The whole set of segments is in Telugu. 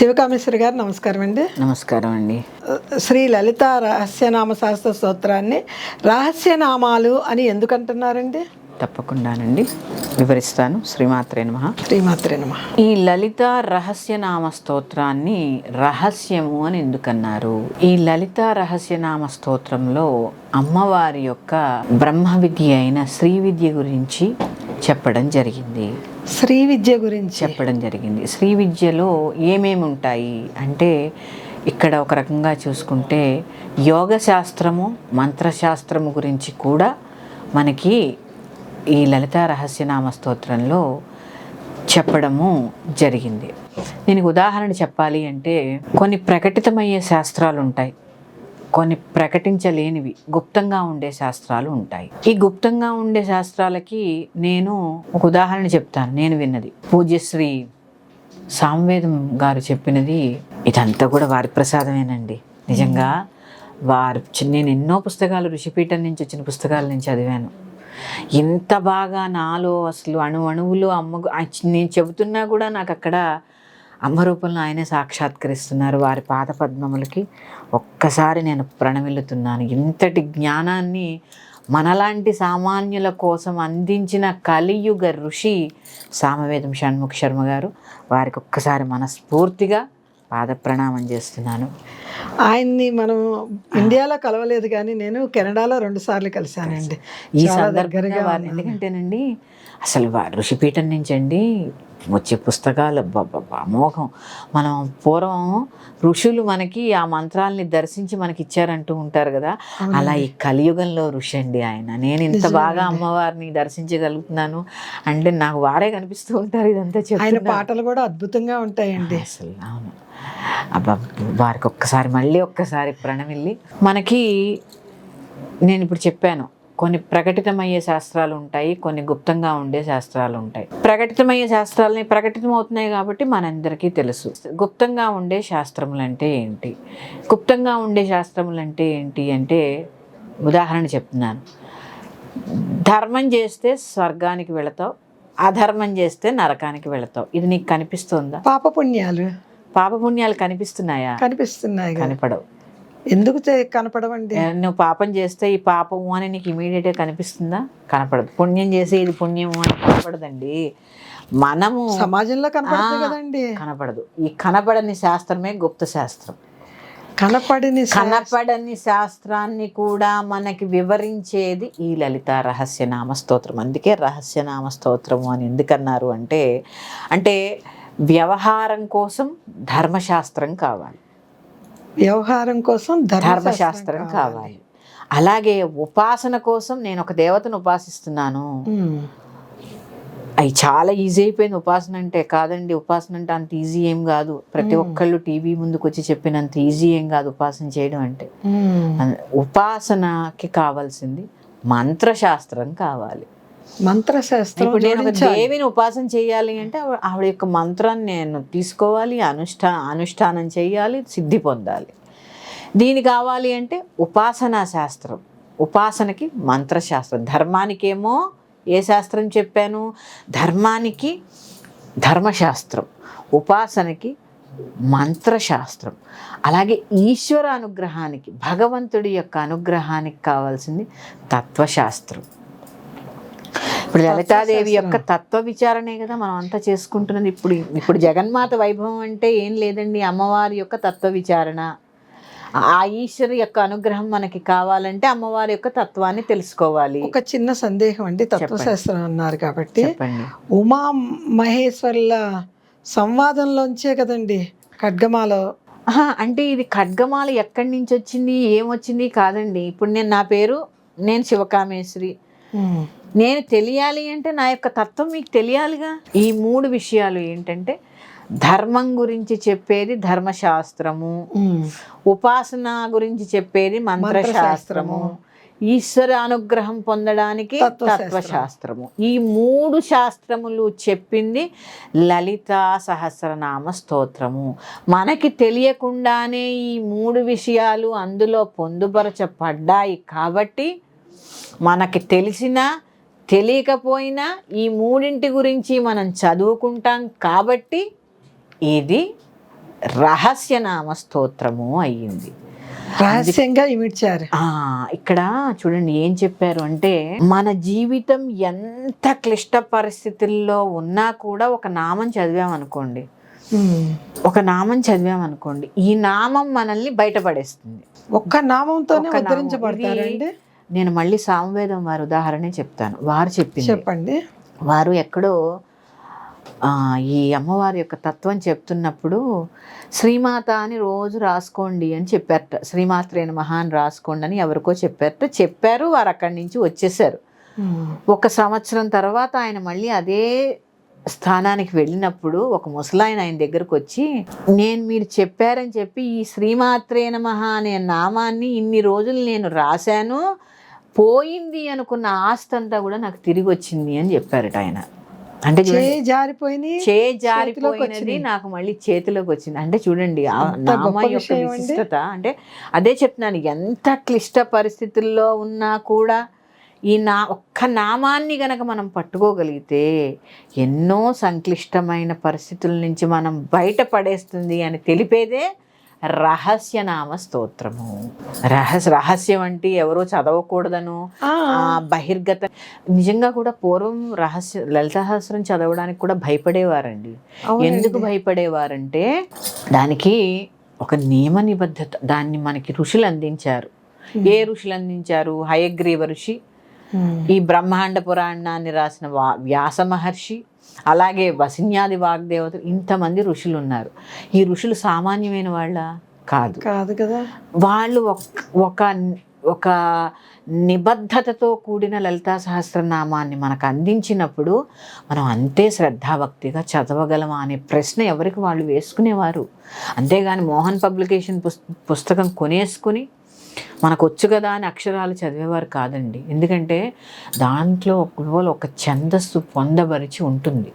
శివకామేశ్వరి గారు నమస్కారం అండి. నమస్కారం అండి. శ్రీ లలిత రహస్యనామ శాస్త్ర స్తోత్రాన్ని రహస్యనామాలు అని ఎందుకు అంటున్నారండి తప్పకుండానండి. వివరిస్తాను. శ్రీమాత్రే నమ. శ్రీమాత్రే నమ. ఈ లలిత రహస్యనామ స్తోత్రాన్ని రహస్యము అని ఎందుకన్నారు? ఈ లలిత రహస్యనామ స్తోత్రంలో అమ్మవారి యొక్క బ్రహ్మ విద్య అయిన శ్రీ విద్య గురించి చెప్పడం జరిగింది. శ్రీ విద్య గురించి. చెప్పడం జరిగింది. శ్రీ విద్యలో ఏమేమి ఉంటాయి? అంటే ఇక్కడ ఒక రకంగా చూసుకుంటే యోగ శాస్త్రము మంత్రశాస్త్రము గురించి కూడా మనకి ఈ లలిత రహస్యనామ స్తోత్రంలో చెప్పడము జరిగింది. దీనికి ఉదాహరణ చెప్పాలి అంటే కొన్ని ప్రకటితమయ్యే శాస్త్రాలు ఉంటాయి. కొన్ని ప్రకటించలేనివి. గుప్తంగా ఉండే శాస్త్రాలు ఉంటాయి. ఈ గుప్తంగా ఉండే శాస్త్రాలకి నేను ఒక ఉదాహరణ చెప్తాను. నేను విన్నది. పూజ్యశ్రీ సాంవేదం గారు చెప్పినది ఇదంతా కూడా వారి ప్రసాదమేనండి. నిజంగా వారు నేను ఎన్నో పుస్తకాలు ఋషిపీఠం నుంచి వచ్చిన పుస్తకాల నుంచి చదివాను. ఇంత బాగా నాలో అసలు అణు అణువులు అమ్మ నేను చెబుతున్నా కూడా నాకు అక్కడ అమ్మ రూపంలో ఆయనే సాక్షాత్కరిస్తున్నారు వారి పాద పద్మములకి ఒక్కసారి నేను ప్రణమిల్లుతున్నాను. ఇంతటి జ్ఞానాన్ని మనలాంటి సామాన్యుల కోసం అందించిన కలియుగ ఋషి సామవేదం షణ్ముఖ శర్మ గారు వారికి ఒక్కసారి మనస్ఫూర్తిగా పాద ప్రణామం చేస్తున్నాను. ఆయన్ని మనం ఇండియాలో కలవలేదు కానీ నేను కెనడాలో రెండు సార్లు కలిశానండి. ఈ సందర్భంగా ఎందుకంటేనండి అసలు వారు ఋషిపీఠం నుంచి అండి వచ్చే పుస్తకాలు అమోఘం. మనం పూర్వం ఋషులు మనకి ఆ మంత్రాల్ని దర్శించి మనకి ఇచ్చారంటూ ఉంటారు కదా. అలా ఈ కలియుగంలో ఋషి అండి ఆయన. నేను ఇంత బాగా అమ్మవారిని దర్శించగలుగుతున్నాను. అంటే నాకు వారే కనిపిస్తూ ఉంటారు ఇదంతా ఆయన చెప్తున్నా పాటలు కూడా అద్భుతంగా ఉంటాయండి. అసలు అవును. అబ్బా వారికి ఒక్కసారి మళ్ళీ ఒక్కసారి ప్రణమిల్లి. మనకి నేను ఇప్పుడు చెప్పాను కొన్ని ప్రకటితమయ్యే శాస్త్రాలు ఉంటాయి కొన్ని గుప్తంగా ఉండే శాస్త్రాలు ఉంటాయి. ప్రకటితమయ్యే శాస్త్రాలని ప్రకటితం అవుతున్నాయి కాబట్టి మనందరికీ తెలుసు. గుప్తంగా ఉండే శాస్త్రములు అంటే ఏంటి? గుప్తంగా ఉండే శాస్త్రములు అంటే ఏంటి అంటే ఉదాహరణ చెప్తున్నాను. ధర్మం చేస్తే స్వర్గానికి వెళతావు అధర్మం చేస్తే నరకానికి వెళతావు. ఇది నీకు కనిపిస్తుందా? పాప పుణ్యాలు పాపపుణ్యాలు కనిపిస్తున్నాయా? కనిపిస్తున్నాయి. కనపడవు. ఎందుకు కనపడవండి? నువ్వు పాపం చేస్తే ఈ పాపము అని నీకు ఇమీడియట్గా కనిపిస్తుందా? కనపడదు. పుణ్యం చేసి ఇది పుణ్యము అని కనపడదండి. మనము సమాజంలో కదండి. కనపడదు. ఈ కనపడని శాస్త్రమే గుప్త శాస్త్రం. కనపడిని కనపడని శాస్త్రాన్ని కూడా మనకి వివరించేది ఈ లలిత రహస్యనామ స్తోత్రం. అందుకే రహస్యనామ స్తోత్రము అని ఎందుకన్నారు అంటే అంటే వ్యవహారం కోసం ధర్మశాస్త్రం కావాలి. వ్యవహారం కోసం ధర్మశాస్త్రం కావాలి. అలాగే ఉపాసన కోసం నేను ఒక దేవతను ఉపాసిస్తున్నాను. అవి చాలా ఈజీ అయిపోయింది ఉపాసన అంటే. కాదండి ఉపాసన అంటే అంత ఈజీ ఏం కాదు. ప్రతి ఒక్కళ్ళు టీవీ ముందుకు వచ్చి చెప్పినంత ఈజీ ఏం కాదు ఉపాసన చేయడం అంటే. ఉపాసనకి కావాల్సింది మంత్రశాస్త్రం కావాలి. మంత్రశాస్త్రం ఇప్పుడు నేను ఒక. దేవిని ఉపాసన చేయాలి అంటే ఆవిడ- ఆవిడ యొక్క మంత్రాన్ని నేను తీసుకోవాలి అనుష్ఠా అనుష్ఠానం చేయాలి సిద్ధి పొందాలి. దీని కావాలి అంటే ఉపాసనా శాస్త్రం. ఉపాసనకి మంత్రశాస్త్రం. ధర్మానికేమో ఏ శాస్త్రం చెప్పాను? ధర్మానికి ధర్మశాస్త్రం. ఉపాసనకి మంత్రశాస్త్రం. అలాగే ఈశ్వర అనుగ్రహానికి భగవంతుడి యొక్క అనుగ్రహానికి కావాల్సింది తత్వశాస్త్రం. ఇప్పుడు లలితాదేవి యొక్క తత్వ విచారణే కదా మనం అంతా చేసుకుంటున్నది. ఇప్పుడు ఇప్పుడు జగన్మాత వైభవం అంటే ఏం లేదండి అమ్మవారి యొక్క తత్వ విచారణ. ఆ ఈశ్వరు యొక్క అనుగ్రహం మనకి కావాలంటే అమ్మవారి యొక్క తత్వాన్ని తెలుసుకోవాలి. ఒక చిన్న సందేహం అండి తత్వశాస్త్రం అన్నారు కాబట్టి ఉమా మహేశ్వరుల సంవాదంలోంచే కదండి ఖడ్గమాలో. అంటే ఇది ఖడ్గమాల ఎక్కడి నుంచి వచ్చింది ఏమొచ్చింది కాదండి. ఇప్పుడు నేను నా పేరు నేను శివకామేశ్వరి. నేను తెలియాలి అంటే నా యొక్క తత్వం మీకు తెలియాలిగా? ఈ మూడు విషయాలు ఏంటంటే ధర్మం గురించి చెప్పేది ధర్మశాస్త్రము. ఉపాసన గురించి చెప్పేది మంత్రశాస్త్రము. ఈశ్వర అనుగ్రహం పొందడానికి తత్వశాస్త్రం. తత్వశాస్త్రము. ఈ మూడు శాస్త్రములు చెప్పింది లలిత సహస్రనామ స్తోత్రము. మనకి తెలియకుండానే ఈ మూడు విషయాలు అందులో పొందుపరచబడ్డాయి కాబట్టి మనకి తెలిసినా తెలియకపోయినా ఈ మూడింటి గురించి మనం చదువుకుంటాం కాబట్టి ఇది రహస్యనామ స్తోత్రము అయ్యింది. రహస్యంగా ఇమిడ్చారు ఆ ఇక్కడ చూడండి ఏం చెప్పారు అంటే మన జీవితం ఎంత క్లిష్ట పరిస్థితుల్లో ఉన్నా కూడా ఒక నామం చదివామనుకోండి. ఒక నామం చదివామనుకోండి ఈ నామం మనల్ని బయటపడేస్తుంది. ఒక్క నామంతోనే ఒక్క నామం. ఉద్ధరించబడతారండి? నేను మళ్ళీ సామవేదం వారి ఉదాహరణే చెప్తాను. వారు చెప్పింది. చెప్పండి. వారు ఎక్కడో ఈ అమ్మవారి యొక్క తత్వం చెప్తున్నప్పుడు శ్రీమాత అని రోజు రాసుకోండి అని చెప్పారట. శ్రీమాత్రేణ మహా అని రాసుకోండి అని ఎవరికో చెప్పారట. చెప్పారు వారు అక్కడి నుంచి వచ్చేసారు. ఒక సంవత్సరం తర్వాత ఆయన మళ్ళీ అదే స్థానానికి వెళ్ళినప్పుడు ఒక ముసలాయన ఆయన దగ్గరకు వచ్చి నేను మీరు చెప్పారని చెప్పి ఈ శ్రీమాత్రే నమః అనే నామాన్ని ఇన్ని రోజులు నేను రాశాను. పోయింది అనుకున్న ఆస్తి అంతా కూడా నాకు తిరిగి వచ్చింది అని చెప్పారట ఆయన అంటే చూడండి, చేయి జారిపోయి చే జారిపోయినది. నాకు మళ్ళీ చేతిలోకి వచ్చింది అంటే చూడండి నామ యొక్క. విశిష్టత అంటే అదే చెప్తున్నాను ఎంత క్లిష్ట పరిస్థితుల్లో ఉన్నా కూడా ఈ నా ఒక్క నామాన్ని గనక మనం పట్టుకోగలిగితే ఎన్నో సంక్లిష్టమైన పరిస్థితుల నుంచి మనం బయటపడేస్తుంది అని తెలిపేదే రహస్యనామ స్తోత్రము. రహస్య రహస్యం అంటే ఎవరో చదవకూడదను. బహిర్గత నిజంగా కూడా పూర్వం రహస్య లలితహాస్రం చదవడానికి కూడా భయపడేవారండి. ఎందుకు భయపడేవారంటే దానికి ఒక నియమ నిబద్ధత దాన్ని మనకి ఋషులు అందించారు. ఏ ఋషులు అందించారు? హయగ్రీవ ఋషి. ఈ బ్రహ్మాండ పురాణాన్ని రాసిన వ్యాస మహర్షి అలాగే వసిన్యాది వాగ్దేవతలు ఇంతమంది ఋషులు ఉన్నారు ఈ ఋషులు సామాన్యమైన వాళ్ళ? కాదు. కాదు కదా. వాళ్ళు ఒక- ఒక ఒక నిబద్ధతతో కూడిన లలితా సహస్రనామాన్ని మనకు అందించినప్పుడు మనం అంతే శ్రద్ధాభక్తిగా చదవగలమా అనే ప్రశ్న ఎవరికి వాళ్ళు వేసుకునేవారు? అంతేగాని మోహన్ పబ్లికేషన్ పుస్ పుస్తకం కొనేసుకుని మనకు వచ్చు కదా అని అక్షరాలు చదివేవారు కాదండి. ఎందుకంటే దాంట్లో ఒక ఛందస్సు పొందబరిచి ఉంటుంది.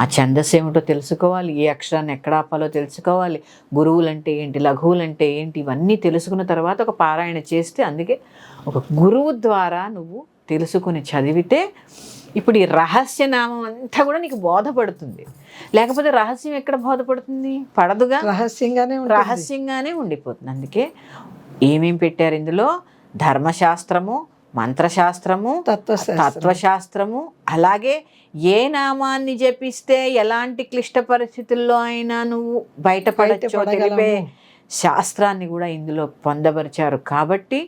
ఆ ఛందస్సు ఏమిటో తెలుసుకోవాలి ఏ అక్షరాన్ని ఎక్కడ ఆపాలో తెలుసుకోవాలి గురువులు అంటే ఏంటి లఘువులు అంటే ఏంటి ఇవన్నీ తెలుసుకున్న తర్వాత ఒక పారాయణ చేస్తే అందుకే ఒక గురువు ద్వారా నువ్వు తెలుసుకుని చదివితే ఇప్పుడు ఈ రహస్యనామం అంతా కూడా నీకు బోధపడుతుంది. లేకపోతే రహస్యం ఎక్కడ బోధపడుతుంది? పడదుగా? రహస్యంగానే. రహస్యంగానే ఉండిపోతుంది. అందుకే ఏమేం పెట్టారు ఇందులో? ధర్మశాస్త్రము మంత్రశాస్త్రము తత్వశాస్త్రం. తత్వశాస్త్రము అలాగే ఏ నామాన్ని జపిస్తే ఎలాంటి క్లిష్ట పరిస్థితుల్లో అయినా నువ్వు బయటపడచ్చో. తెలిపే శాస్త్రాన్ని కూడా ఇందులో పొందపరిచారు. కాబట్టి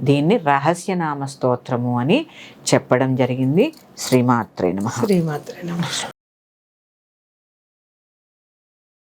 దీన్ని రహస్యనామ స్తోత్రము అని చెప్పడం జరిగింది. శ్రీమాత్రే నమః. శ్రీమాత్రే నమః.